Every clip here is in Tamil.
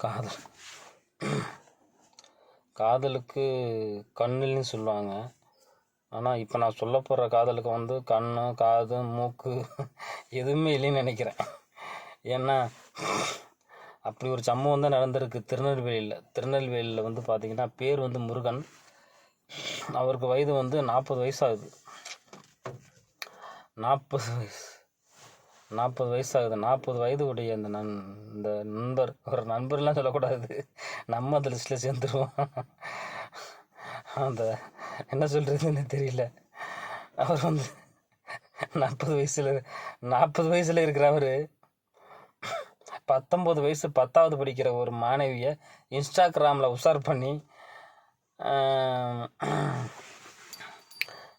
காதல். காதலுக்கு கண்ணுன்னு சொல்லுவாங்க. ஆனால் இப்போ நான் சொல்ல போகிற காதலுக்கு வந்து கண் காது மூக்கு எதுவுமே இல்லைன்னு நினைக்கிறேன். ஏன்னா அப்படி ஒரு சம்பவம் தான் நடந்திருக்கு திருநெல்வேலியில். திருநெல்வேலியில் வந்து பார்த்திங்கன்னா பேர் வந்து முருகன். அவருக்கு வயது வந்து நாற்பது வயசாகுது. நாற்பது வயசு. நாற்பது வயசாகுது. நாற்பது வயது உடைய அந்த நன் இந்த நண்பர் ஒரு நண்பர்லாம் சொல்லக்கூடாது. நம்ம அந்த லிஸ்ட்டில் சேர்ந்துருவோம். அந்த என்ன சொல்கிறதுன்னு தெரியல. அவர் வந்து நாற்பது வயசில் நாற்பது வயசில் இருக்கிறவர் பத்தொம்போது வயசு பத்தாவது படிக்கிற ஒரு மாணவியை இன்ஸ்டாகிராமில் உஷார் பண்ணி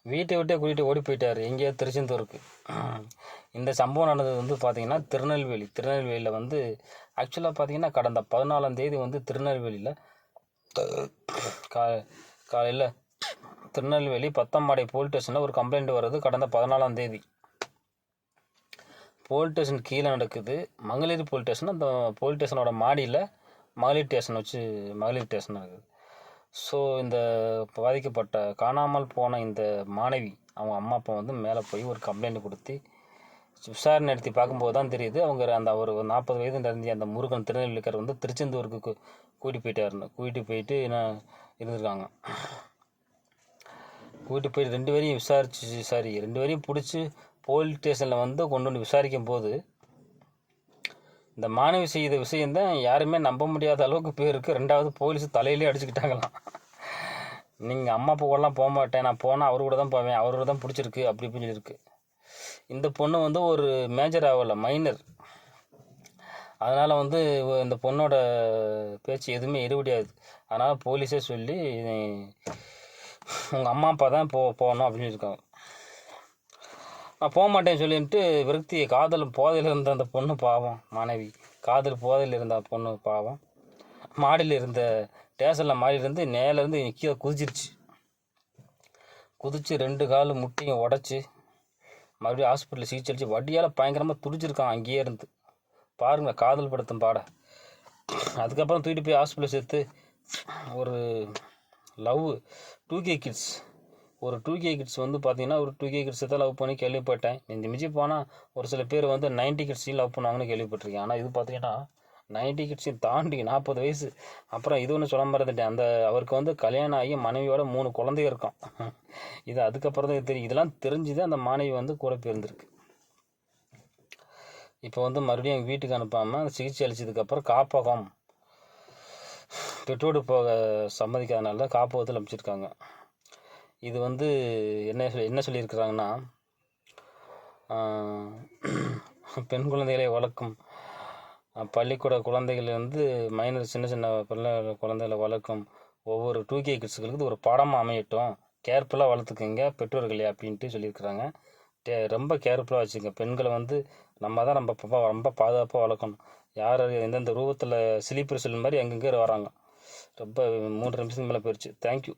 வீட்டை விட்டே கூட்டிகிட்டு ஓடி போயிட்டார். எங்கேயோ திருச்செந்தூருக்கு. இந்த சம்பவம் நடந்தது வந்து பார்த்திங்கன்னா திருநெல்வேலி. திருநெல்வேலியில் வந்து ஆக்சுவலாக பார்த்தீங்கன்னா கடந்த பதினாலாம் தேதி வந்து திருநெல்வேலியில் கா காலையில் திருநெல்வேலி பத்தம்பாடை போலீஸ் ஸ்டேஷனில் ஒரு கம்ப்ளைண்ட் வருது கடந்த பதினாலாம் தேதி. போலீஸ் ஸ்டேஷன் கீழே நடக்குது. மகளிர் போலீஸ் ஸ்டேஷன் அந்த போலீஸ் ஸ்டேஷனோட மாடியில் மகளிர் ஸ்டேஷன் வச்சு மகளிர் ஸ்டேஷன் இருக்குது ஸோ இந்த பாதிக்கப்பட்ட காணாமல் போன இந்த மாணவி அவங்க அம்மா அப்பா வந்து மேலே போய் ஒரு கம்ப்ளைண்ட் கொடுத்து விசாரணை நடத்தி பார்க்கும்போது தான் தெரியுது அவங்க அந்த ஒரு நாற்பது வயது நிறைஞ்ச அந்த முருகன் திருநெல்வேலிக்கார் வந்து திருச்செந்தூருக்கு கூட்டிட்டு போயிட்டாருன்னு கூட்டிட்டு போயிட்டு என்ன இருந்திருக்காங்க. கூட்டிட்டு போய் ரெண்டு பேரையும் விசாரிச்சு சாரி ரெண்டு பேரையும் பிடிச்சி போலீஸ் ஸ்டேஷனில் வந்து கொண்டு வந்து விசாரிக்கும் போது இந்த மாணவி செய்த விஷயந்தான் யாருமே நம்ப முடியாத அளவுக்கு பேருக்கு ரெண்டாவது போலீஸ் தலையிலே அடிச்சுக்கிட்டாங்களாம். நீங்கள் அம்மா அப்பா கூடலாம் போக மாட்டேன். நான் போனால் அவர் கூட தான் போவேன். அவரோட தான் பிடிச்சிருக்கு. அப்படி இப்படின்னு சொல்லியிருக்கு. இந்த பொண்ணு வந்து ஒரு மேஜர் ஆகலை மைனர் அதனால் வந்து இந்த பொண்ணோட பேச்சு எதுவுமே இருபடியாது அதனால் போலீஸே சொல்லி உங்கள் அம்மா அப்பா தான் போ போகணும் அப்படின்னு இருக்காங்க நான் போக மாட்டேன்னு சொல்லிட்டு விரக்தி காதல் போதையில் இருந்த அந்த பொண்ணு பாவம் மாணவி காதல் போதையில் இருந்த பொண்ணு பாவம். மாடியில் இருந்த ஸ்டேஷனில் மாடியில் இருந்து நேலேருந்து கீழே குதிச்சிருச்சு. குதிச்சு ரெண்டு கால் முட்டையும் உடச்சி மறுபடியும் ஹாஸ்பிட்டலில் சிகிச்சை அளிச்சு வட்டியால் பயங்கரமாக துடிச்சிருக்கான் அங்கேயே இருந்து. பாருங்கள் காதல் படுத்தும் பாட. அதுக்கப்புறம் தூக்கிட்டு போய் ஹாஸ்பிட்டலில் சேர்த்து ஒரு லவ் டூ கே கிட்ஸ் ஒரு டூ கே கிட்ஸ் வந்து பார்த்தீங்கன்னா ஒரு டூ கே கிட்ஸ் தான் லவ் பண்ணி கேள்விப்பட்டேன். இந்த மிஞ்சி போனால் ஒரு சில பேர் வந்து நைன்டி கிட்ஸையும் லவ் பண்ணுவாங்கன்னு கேள்விப்பட்டிருக்கேன். ஆனால் இது பார்த்தீங்கன்னா நைன்டி கிட்ஸையும் தாண்டி நாற்பது வயசு. அப்புறம் இது ஒன்று சொல்ல மறந்துட்டேன். அந்த அவருக்கு வந்து கல்யாணம் ஆகி மனைவியோட மூணு குழந்தைய இருக்கும். இது அதுக்கப்புறம் தான் தெரியும். இதெல்லாம் தெரிஞ்சுது அந்த மாணவி வந்து கூட பிறந்திருக்கு. இப்போ வந்து மறுபடியும் எங்கள் வீட்டுக்கு அனுப்பாமல் சிகிச்சை அளிச்சதுக்கப்புறம் காப்பகம் பெற்றோடு போக சம்மதிக்காதனால காப்பகத்தில் அனுப்பிச்சிருக்காங்க. இது வந்து என்ன சொல்லி- என்ன சொல்லியிருக்கிறாங்கன்னா பெண் குழந்தைகளை வளர்க்கும் பள்ளிக்கூட குழந்தைகள் வந்து மைனர் சின்ன சின்ன பிள்ளை குழந்தைகளை வளர்க்கும் ஒவ்வொரு டூ கே கிட்ஸுகளுக்கு ஒரு படம் அமையட்டும். கேர்ஃபுல்லாக வளர்த்துக்குங்க பெற்றோர்களே அப்படின்ட்டு சொல்லியிருக்கிறாங்க. டே ரொம்ப கேர்ஃபுல்லாக வச்சுங்க. பெண்களை வந்து நம்ம தான் நம்ம ரொம்ப பாதுகாப்பாக வளர்க்கணும். யார் எந்தெந்த ரூபத்தில் ஸ்லீப்பர் செல் மாதிரி எங்கெங்கே வராங்க. ரொம்ப மூன்று நிமிஷத்துக்கு மேலே போயிடுச்சு தேங்க்யூ